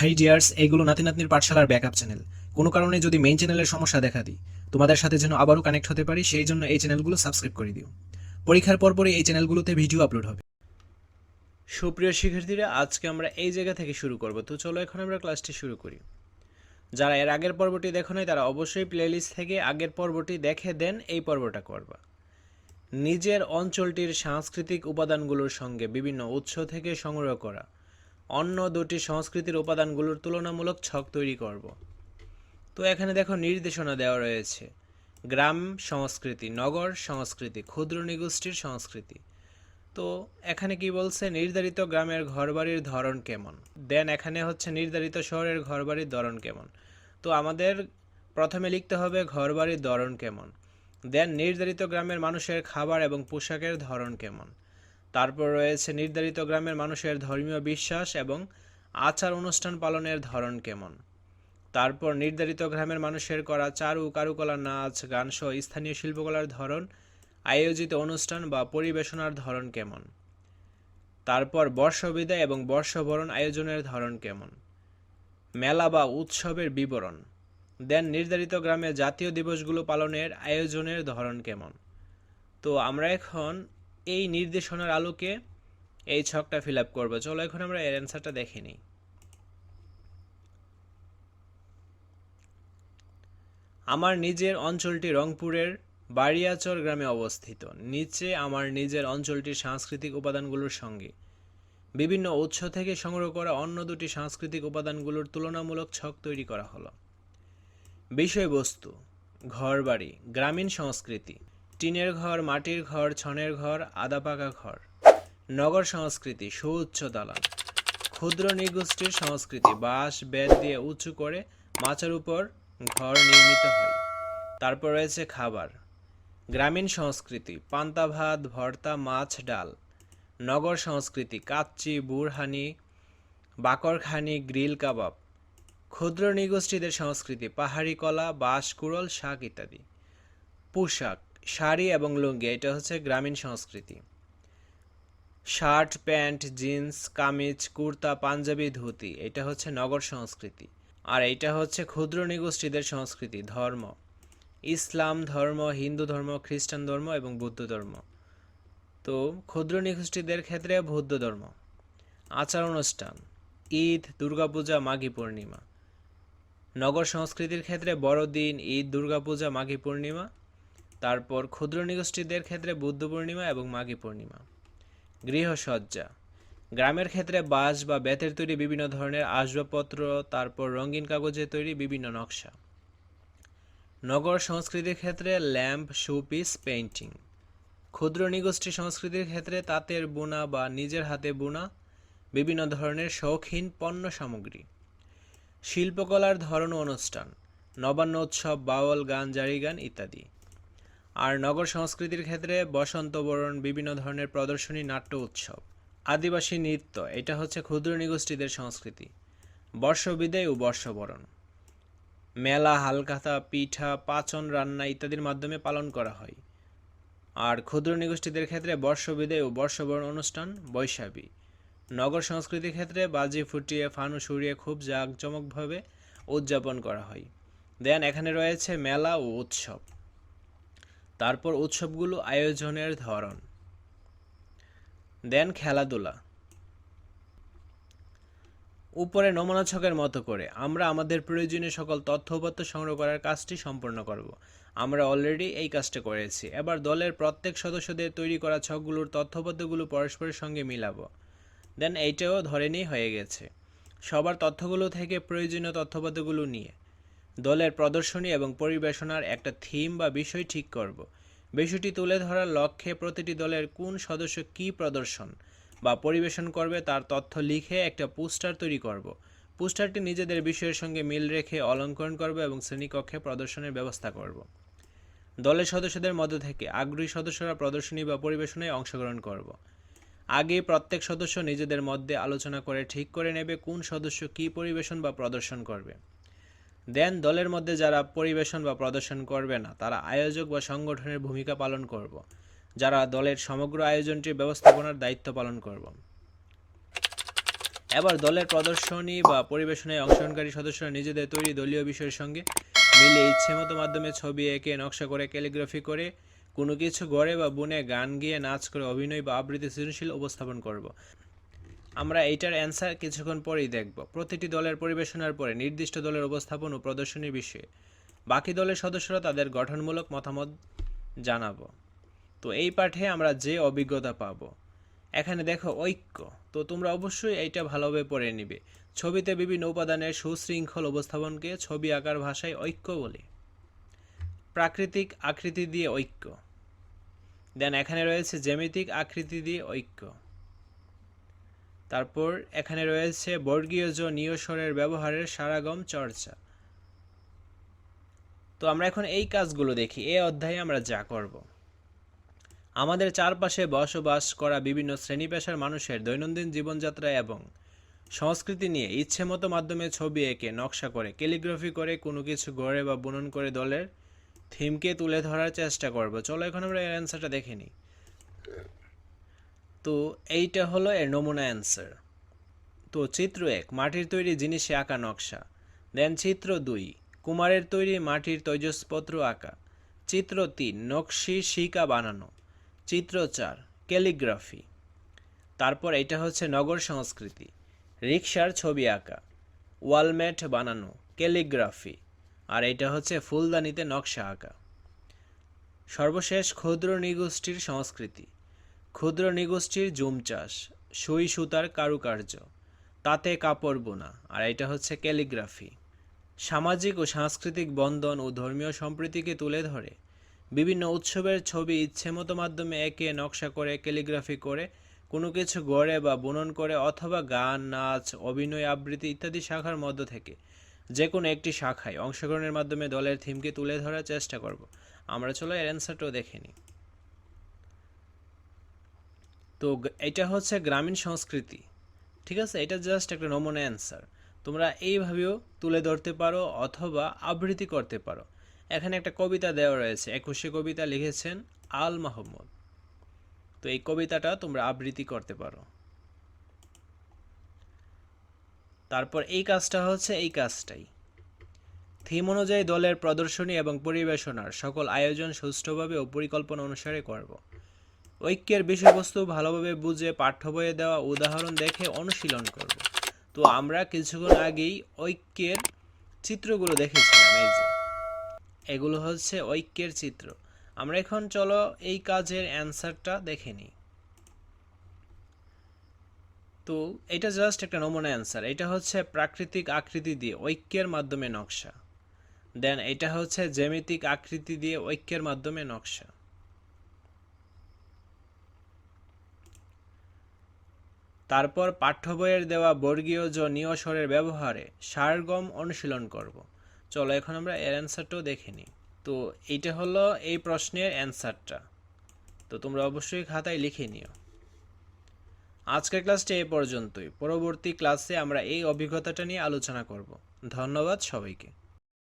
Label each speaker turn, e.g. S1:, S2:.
S1: High dears এইগুলো নাতি নাতনির পাঠশালার ব্যাকআপ চ্যানেল। কোনো কারণে যদি মেইন চ্যানেলের সমস্যা দেখা দিই, তোমাদের সাথে যেন আবারও কানেক্ট হতে পারি, সেই জন্য এই চ্যানেলগুলো সাবস্ক্রাইব করে দিও। পরীক্ষার পরপরই এই চ্যানেলগুলোতে ভিডিও আপলোড হবে।
S2: সুপ্রিয় শিক্ষার্থীরা, আজকে আমরা এই জায়গা থেকে শুরু করব। তো চলো এখন আমরা ক্লাসটি শুরু করি। যারা এর আগের পর্বটি দেখো নাই, তারা অবশ্যই প্লেলিস্ট থেকে আগের পর্বটি দেখে দেন, এই পর্বটা করবা। নিজের অঞ্চলটির সাংস্কৃতিক উপাদানগুলোর সঙ্গে বিভিন্ন উৎস থেকে সংগ্রহ করা। অন্য দুটি সংস্কৃতির উপাদানগুলোর তুলনামূলক ছক তৈরি করব। তো এখানে দেখো নির্দেশনা দেওয়া রয়েছে। গ্রাম সংস্কৃতি, নগর সংস্কৃতি, ক্ষুদ্র নিগোষ্ঠীর সংস্কৃতি। তো এখানে কি বলছে? নির্ধারিত গ্রামের ঘরবাড়ির ধরন কেমন? দেন এখানে হচ্ছে নির্ধারিত শহরের ঘরবাড়ির ধরন কেমন? তো আমাদের প্রথমে লিখতে হবে ঘরবাড়ির ধরন কেমন। দেন নির্ধারিত গ্রামের মানুষের খাবার এবং পোশাকের ধরন কেমন? তারপর রয়েছে নির্ধারিত গ্রামের মানুষের ধর্মীয় বিশ্বাস এবং আচার অনুষ্ঠান পালনের ধরন কেমন? তারপর নির্ধারিত গ্রামের মানুষের করা চারু, কারুকলা, নাচ, গান সহ স্থানীয় শিল্পকলার ধরন, আয়োজিত অনুষ্ঠান বা পরিবেশনার ধরন কেমন? তারপর বর্ষবিদায় এবং বর্ষবরণ আয়োজনের ধরন কেমন? মেলা বা উৎসবের বিবরণ। দেন নির্ধারিত গ্রামে জাতীয় দিবসগুলো পালনের আয়োজনের ধরন কেমন? তো আমরা এখন এই নির্দেশনার আলোকে এই ছকটা ফিল আপ করব। চলো এখন আমরা এর অ্যান্সারটা দেখে নিই। আমার নিজের অঞ্চলটি রংপুরের বাড়িয়াচর গ্রামে অবস্থিত। নিচে আমার নিজের অঞ্চলটির সাংস্কৃতিক উপাদানগুলোর সঙ্গে। বিভিন্ন উৎস থেকে সংগ্রহ করা অন্য দুটি সাংস্কৃতিক উপাদানগুলোর তুলনামূলক ছক তৈরি করা হলো। বিষয়বস্তু, ঘরবাড়ি, গ্রামীণ সংস্কৃতি। টিনের ঘর, মাটির ঘর, ছনের ঘর আদা পাকা ঘর। নগর সংস্কৃতি, সুউচ্চ দালান। ক্ষুদ্র নিগোষ্ঠীর সংস্কৃতি, বাঁশ, বেত দিয়ে উঁচু করে মাচার উপর ঘর নির্মিত হয়। তারপর রয়েছে খাবার। গ্রামীণ সংস্কৃতি, পান্তা ভাত, ভর্তা, মাছ, ডাল। নগর সংস্কৃতি, কাচ্চি, বুড়হানি, বাকরখানি, গ্রিল কাবাব। ক্ষুদ্র নিগোষ্ঠীদের সংস্কৃতি, পাহাড়ি কলা, বাঁশ, কুড়ল, শাক ইত্যাদি। পোশাক শাড়ি এবং লুঙ্গি, এটা হচ্ছে গ্রামীণ সংস্কৃতি। Shirt, pant, jeans, kameez, kurta, panjabi, dhoti, এটা হচ্ছে নগর সংস্কৃতি। আর এটা হচ্ছে ক্ষুদ্র নিগোষ্ঠীদের সংস্কৃতি, ধর্ম। ইসলাম ধর্ম, হিন্দু ধর্ম, খ্রিস্টান ধর্ম এবং বৌদ্ধ ধর্ম। তো ক্ষুদ্র নিগোষ্ঠীদের ক্ষেত্রে বৌদ্ধ ধর্ম। আচার অনুষ্ঠান, ঈদ, দুর্গাপূজা, মাঘী পূর্ণিমা। নগর সংস্কৃতির ক্ষেত্রে বড়দিন, ঈদ, দুর্গাপূজা, মাঘী পূর্ণিমা তারপর ক্ষুদ্র নিগোষ্ঠীদের ক্ষেত্রে বুদ্ধ পূর্ণিমা এবং মাঘী পূর্ণিমা। গৃহসজ্জা। গ্রামের ক্ষেত্রে বাঁশ বা বেতের তৈরি বিভিন্ন ধরনের আসবাবপত্র, তারপর রঙিন কাগজে তৈরি বিভিন্ন নকশা। নগর সংস্কৃতির ক্ষেত্রে ল্যাম্প, শোপিস, পেইন্টিং। ক্ষুদ্র নিগোষ্ঠী সংস্কৃতির ক্ষেত্রে তাঁতের বোনা বা নিজের হাতে বোনা, বিভিন্ন ধরনের শৌখিন পণ্য সামগ্রী। শিল্পকলার ধরন অনুষ্ঠান, নবান্ন উৎসব, বাউল, গান জারি গান ইত্যাদি। আর নগর সংস্কৃতির ক্ষেত্রে বসন্ত বরণ, বিভিন্ন ধরনের প্রদর্শনী, নাট্য উৎসব, আদিবাসী নৃত্য, এটা হচ্ছে ক্ষুদ্র নিগোষ্ঠীদের সংস্কৃতি। বর্ষবিদায় ও বর্ষবরণ মেলা, হালখাতা, পিঠা, পাচন, রান্না ইত্যাদির মাধ্যমে পালন করা হয়। আর ক্ষুদ্র নিগোষ্ঠীদের ক্ষেত্রে বর্ষবিদায় ও বর্ষবরণ অনুষ্ঠান বৈশাখী। নগর সংস্কৃতির ক্ষেত্রে বাজি ফুটিয়ে, ফানুস উড়িয়ে, খুব জাঁকজমকভাবে উদযাপন করা হয়। দেন এখানে রয়েছে মেলা ও উৎসব। তারপর উৎসবগুলো আয়োজনের ধরন। দেন খেলাধুলা। উপরে নমুনা ছকের মতো করে আমরা আমাদের প্রয়োজনীয় সকল তথ্য উপাত্ত সংগ্রহ করার কাজটি সম্পন্ন করব। আমরা অলরেডি এই কাজটা করেছি। এবার দলের প্রত্যেক সদস্যদের তৈরি করা ছকগুলোর তথ্যপত্রগুলো পরস্পরের সঙ্গে মিলাবো। দেন এইটাও ধরে নিয়ে হয়ে গেছে। সবার তথ্যগুলো থেকে প্রয়োজনীয় তথ্যপত্রগুলো নিয়ে। দলের প্রদর্শনী এবং পরিবেশনার একটা থিম বা বিষয় ঠিক করব। বিষয়টি তুলে ধরার লক্ষ্যে প্রতিটি দলের কোন সদস্য কী প্রদর্শন বা পরিবেশন করবে তার তথ্য লিখে একটা পোস্টার তৈরি করব। পোস্টারটি নিজেদের বিষয়ের সঙ্গে মিল রেখে অলঙ্করণ করব এবং শ্রেণীকক্ষে প্রদর্শনের ব্যবস্থা করব। দলের সদস্যদের মধ্য থেকে আগ্রহী সদস্যরা প্রদর্শনী বা পরিবেশনায় অংশগ্রহণ করব। আগে প্রত্যেক সদস্য নিজেদের মধ্যে আলোচনা করে ঠিক করে নেবে কোন সদস্য কী পরিবেশন বা প্রদর্শন করবে। দেন দলের মধ্যে যারা পরিবেশন বা প্রদর্শন করবে না, তারা আয়োজক বা সংগঠনের ভূমিকা পালন করব, যারা দলের সমগ্র আয়োজনটির ব্যবস্থাপনার দায়িত্ব পালন করব। এবার দলের প্রদর্শনী বা পরিবেশনে অংশগ্রহণকারী সদস্যরা নিজেদের তৈরি দলীয় বিষয়ের সঙ্গে মিলিয়ে ইচ্ছেমতো মাধ্যমে ছবি এঁকে, নকশা করে, ক্যালিগ্রাফি করে, কোনো কিছু গড়ে বা বুনে গান গিয়ে, নাচ করে, অভিনয় বা আবৃত্তি সৃজনশীল উপস্থাপন করব। আমরা এইটার অ্যান্সার কিছুক্ষণ পরেই দেখব। প্রতিটি দলের পরিবেশনার পরে নির্দিষ্ট দলের উপস্থাপন ও প্রদর্শনীর বিষয়ে। বাকি দলের সদস্যরা তাদের গঠনমূলক মতামত জানাব। তো এই পাঠে আমরা যে অভিজ্ঞতা পাবো। এখানে দেখো ঐক্য। তো তোমরা অবশ্যই এইটা ভালোভাবে পড়ে নিবে। ছবিতে বিভিন্ন উপাদানের সুশৃঙ্খল উপস্থাপনকে ছবি আঁকার ভাষায় ঐক্য বলে। প্রাকৃতিক আকৃতি দিয়ে ঐক্য। দেন এখানে রয়েছে জ্যামিতিক আকৃতি দিয়ে ঐক্য। তারপর এখানে রয়েছে বর্গীয় জ নিয়স্বরের ব্যবহারের সারাগম চর্চা। তো আমরা এখন এই কাজগুলো দেখি এই অধ্যায়ে আমরা যা করব। আমাদের চারপাশে বসবাস করা বিভিন্ন শ্রেণি পেশার মানুষের দৈনন্দিন জীবনযাত্রা এবং সংস্কৃতি নিয়ে ইচ্ছে মতো মাধ্যমে ছবি এঁকে, নকশা করে, ক্যালিগ্রাফি করে কোনো কিছু গড়ে বা বুনন করে দলের থিমকে তুলে ধরার চেষ্টা করব। চলো এখন আমরা এর অ্যান্সারটা দেখে নিই। তো এইটা হলো এর নমুনা অ্যান্সার তো চিত্র এক, মাটির তৈরি জিনিসে আঁকা নকশা। দেন চিত্র দুই, কুমারের তৈরি মাটির তৈজসপত্র আঁকা। চিত্র তিন, নকশি, শিকা বানানো। চিত্র চার, ক্যালিগ্রাফি। তারপর এটা হচ্ছে নগর সংস্কৃতি। রিক্সার ছবি আঁকা। ওয়ালমেট বানানো, ক্যালিগ্রাফি। আর এটা হচ্ছে ফুলদানিতে নকশা আঁকা। সর্বশেষ ক্ষুদ্র নিগোষ্ঠীর সংস্কৃতি। ক্ষুদ্র নিগোষ্ঠীর জুম চাষ, সুই সুতার কারুকার্য, তাতে কাপড় বোনা, আর এটা হচ্ছে ক্যালিগ্রাফি। সামাজিক ও সাংস্কৃতিক বন্ধন ও ধর্মীয় সম্প্রীতিকে তুলে ধরে, বিভিন্ন উৎসবের ছবি ইচ্ছেমতো মাধ্যমে একে, নকশা করে, ক্যালিগ্রাফি করে, কোনো কিছু গড়ে বা বুনন করে অথবা গান, নাচ, অভিনয়, আবৃত্তি ইত্যাদি শাখার মধ্য থেকে যে কোনো একটি শাখায় অংশগ্রহণের মাধ্যমে দলের থিমকে তুলে ধরার চেষ্টা করব। আমরা চলো এর অ্যান্সারটাও দেখে নিই। তো এটা হচ্ছে গ্রামীণ সংস্কৃতি, ঠিক আছে? এটা জাস্ট একটা নমুনা অ্যান্সার তোমরা এইভাবেও তুলে ধরতে পারো অথবা আবৃত্তি করতে পারো। এখানে একটা কবিতা দেওয়া রয়েছে, একুশে কবিতা লিখেছেন আল মাহমুদ। তো এই কবিতাটা তোমরা আবৃত্তি করতে পারো। তারপর এই কাজটা হচ্ছে এই কাজটাই। থিম অনুযায়ী দলের প্রদর্শনী এবং পরিবেশনার সকল আয়োজন সুষ্ঠুভাবে ও পরিকল্পনা অনুসারে করব। ঐক্যের বিষয়বস্তু ভালোভাবে বুঝে পাঠ্য বইয়ে দেওয়া উদাহরণ দেখে অনুশীলন করব। তো আমরা কিছুক্ষণ আগেই ঐক্যের চিত্রগুলো দেখেছিলাম, এই যে। এগুলো হচ্ছে ঐক্যের চিত্র। আমরা এখন চলো এই কাজের অ্যান্সারটা দেখে নিই। তো এটা জাস্ট একটা নমুনা অ্যান্সার। এটা হচ্ছে প্রাকৃতিক আকৃতি দিয়ে ঐক্যের মাধ্যমে নকশা। দেন এটা হচ্ছে জ্যামিতিক আকৃতি দিয়ে ঐক্যের মাধ্যমে নকশা। তারপর পাঠ্য বইয়ের দেওয়া বর্গীয় জ নিয় স্বরের ব্যবহারে সারগম অনুশীলন করব। চলো এখন আমরা এর অ্যান্সারটাও দেখে নিই। তো এইটা হলো এই প্রশ্নের অ্যান্সারটা তো তোমরা অবশ্যই খাতায় লিখে নিও। আজকের ক্লাসটি এই পর্যন্তই। পরবর্তী ক্লাসে আমরা এই অভিজ্ঞতাটা নিয়ে আলোচনা করব। ধন্যবাদ সবাইকে।